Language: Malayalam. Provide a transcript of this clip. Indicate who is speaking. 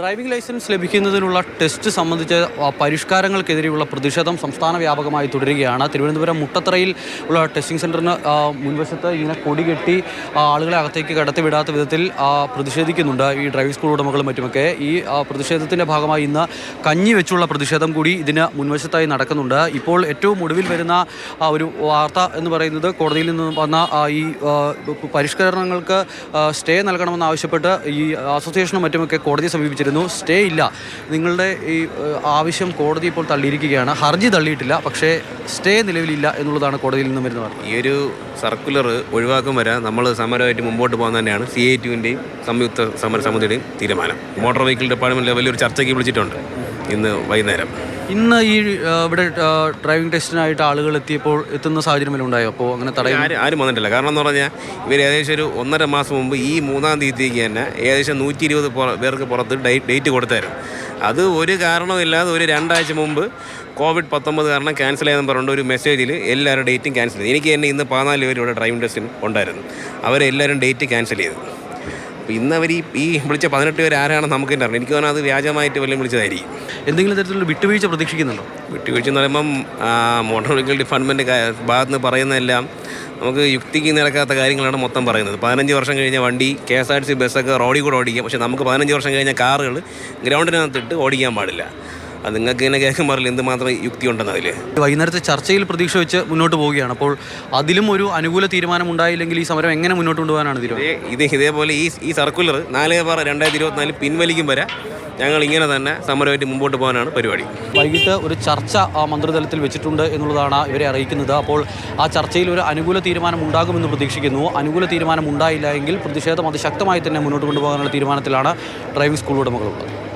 Speaker 1: ഡ്രൈവിംഗ് ലൈസൻസ് ലഭിക്കുന്നതിനുള്ള ടെസ്റ്റ് സംബന്ധിച്ച് പരിഷ്കാരങ്ങൾക്കെതിരെയുള്ള പ്രതിഷേധം സംസ്ഥാന വ്യാപകമായി തുടരുകയാണ്. തിരുവനന്തപുരം മുട്ടത്തറയിൽ ഉള്ള ടെസ്റ്റിംഗ് സെന്ററിന് മുൻവശത്ത് ഇങ്ങനെ കൊടി കെട്ടി ആളുകളെ അകത്തേക്ക് കടത്തിവിടാത്ത വിധത്തിൽ പ്രതിഷേധിക്കുന്നുണ്ട് ഈ ഡ്രൈവിംഗ് സ്കൂൾ ഉടമകളും മറ്റുമൊക്കെ. ഈ പ്രതിഷേധത്തിന്റെ ഭാഗമായി ഇന്ന് കഞ്ഞി വെച്ചുള്ള പ്രതിഷേധം കൂടി ഇതിന് മുൻവശത്തായി നടക്കുന്നുണ്ട്. ഇപ്പോൾ ഏറ്റവും ഒടുവിൽ വരുന്ന ഒരു വാർത്ത എന്ന് പറയുന്നത് കോടതിയിൽ നിന്ന് വന്ന ഈ പരിഷ്കരണങ്ങൾക്ക് സ്റ്റേ നൽകണമെന്നാവശ്യപ്പെട്ട് ഈ അസോസിയേഷനും മറ്റുമൊക്കെ കോടതിയെ സമീപിച്ചിരുന്നു. സ്റ്റേ ഇല്ല. നിങ്ങളുടെ ഈ ആവശ്യം കോടതി ഇപ്പോൾ തള്ളിയിരിക്കുകയാണ്. ഹർജി തള്ളിയിട്ടില്ല. പക്ഷേ സ്റ്റേ നിലവിലില്ല എന്നുള്ളതാണ് കോടതിയിൽ നിന്നും വരുന്നത്
Speaker 2: ഈ ഒരു സർക്കുലർ ഒഴിവാക്കും വരെ നമ്മൾ സമരമായിട്ട് മുമ്പോട്ട് പോകാൻ തന്നെയാണ് സി ഐ ടുവിന്റെയും സംയുക്ത സമര സമിതിയുടെയും തീരുമാനം. മോട്ടോർ വെഹിക്കിൾ ഡിപ്പാർട്ട്മെന്റ് ലെവലിൽ ഒരു ചർച്ചയ്ക്ക് വിളിച്ചിട്ടുണ്ട് ഇന്ന് വൈകുന്നേരം.
Speaker 1: ഇന്ന് ഈ ഇവിടെ ഡ്രൈവിംഗ് ടെസ്റ്റിനായിട്ട് ആളുകൾ എത്തിയപ്പോൾ എത്തുന്ന സാഹചര്യം ഉണ്ടായോ? അപ്പോൾ അങ്ങനെ തടയാൻ
Speaker 2: ആരും വന്നിട്ടില്ല. കാരണം എന്ന് പറഞ്ഞാൽ ഇവർ ഏകദേശം ഒരു ഒന്നര മാസം മുമ്പ് ഈ മൂന്നാം തീയതിക്ക് തന്നെ ഏകദേശം നൂറ്റി ഇരുപത് പേർക്ക് പുറത്ത് ഡേറ്റ് കൊടുത്തായിരുന്നു. അത് ഒരു കാരണമില്ലാതെ ഒരു രണ്ടാഴ്ച മുമ്പ് കോവിഡ് പത്തൊമ്പത് കാരണം ക്യാൻസൽ ചെയ്യാൻ പറഞ്ഞുകൊണ്ട് ഒരു മെസ്സേജിൽ എല്ലാവരും ഡേറ്റും ക്യാൻസൽ ചെയ്തു. എനിക്ക് തന്നെ ഇന്ന് പതിനാല് പേര് ഇവിടെ ഡ്രൈവിംഗ് ടെസ്റ്റിന് ഉണ്ടായിരുന്നു. അവരെല്ലാവരും ഡേറ്റ് ക്യാൻസൽ ചെയ്തു. അപ്പോൾ ഇന്ന് അവർ ഈ വിളിച്ച പതിനെട്ട് പേര് ആരാണെന്ന് നമുക്ക് തന്നെ അറിയാം. എനിക്ക് തോന്നുന്നത് അത് വ്യാജമായിട്ട് വല്ലതും വിളിച്ചതായിരിക്കും.
Speaker 1: എന്തെങ്കിലും തരത്തിലുള്ള വിട്ടുവീഴ്ച പ്രതീക്ഷിക്കുന്നുണ്ടോ?
Speaker 2: വിട്ടുവീഴ്ച എന്ന് പറയുമ്പം മോട്ടോർ വെഹിക്കിൾ ഡിപ്പാർട്ട്മെന്റ് ഭാഗത്ത് നിന്ന് പറയുന്നതെല്ലാം നമുക്ക് യുക്തിക്ക് നിരക്കാത്ത കാര്യങ്ങളാണ് മൊത്തം പറയുന്നത്. പതിനഞ്ച് വർഷം കഴിഞ്ഞ വണ്ടി K S R T C ബസ്സൊക്കെ റോഡിൽ കൂടെ ഓടിക്കാം. പക്ഷേ നമുക്ക് പതിനഞ്ച് വർഷം കഴിഞ്ഞ കാറുകൾ ഗ്രൗണ്ടിനകത്തിട്ട് ഓടിക്കാൻ പാടില്ല. അത് നിങ്ങൾക്ക് ഇങ്ങനെ കേൾക്കുമ്പോൾ അറിയില്ല എന്തുമാത്രം യുക്തി ഉണ്ടെന്ന് അതിൽ
Speaker 1: വൈകുന്നേരത്തെ ചർച്ചയിൽ പ്രതീക്ഷ വെച്ച് മുന്നോട്ട് പോവുകയാണ്. അപ്പോൾ അതിലും ഒരു അനുകൂല തീരുമാനം ഉണ്ടായില്ലെങ്കിൽ ഈ സമരം എങ്ങനെ മുന്നോട്ട് കൊണ്ടുപോകാനാണ് തീരുമാനം
Speaker 2: ഇത് ഇതേപോലെ ഈ ഈ സർക്കുലർ നാല് പാറ രണ്ടായിരത്തി ഇരുപത്തിനാല് പിൻവലിക്കും വരെ ഞങ്ങൾ ഇങ്ങനെ തന്നെ സമരമായിട്ട് മുമ്പോട്ട് പോകാനാണ് പരിപാടി.
Speaker 1: വൈകിട്ട് ഒരു ചർച്ച ആ, മന്ത്രിതലത്തിൽ വെച്ചിട്ടുണ്ട് എന്നുള്ളതാണ് ഇവരെ അറിയിക്കുന്നത്. അപ്പോൾ ആ ചർച്ചയിൽ ഒരു അനുകൂല തീരുമാനം ഉണ്ടാകുമെന്ന് പ്രതീക്ഷിക്കുന്നു. അനുകൂല തീരുമാനം ഉണ്ടായില്ല എങ്കിൽ പ്രതിഷേധം അതിശക്തമായി തന്നെ മുന്നോട്ട് കൊണ്ടുപോകാനുള്ള തീരുമാനത്തിലാണ് ഡ്രൈവിംഗ് സ്കൂൾ ഉടമകളുള്ളത്.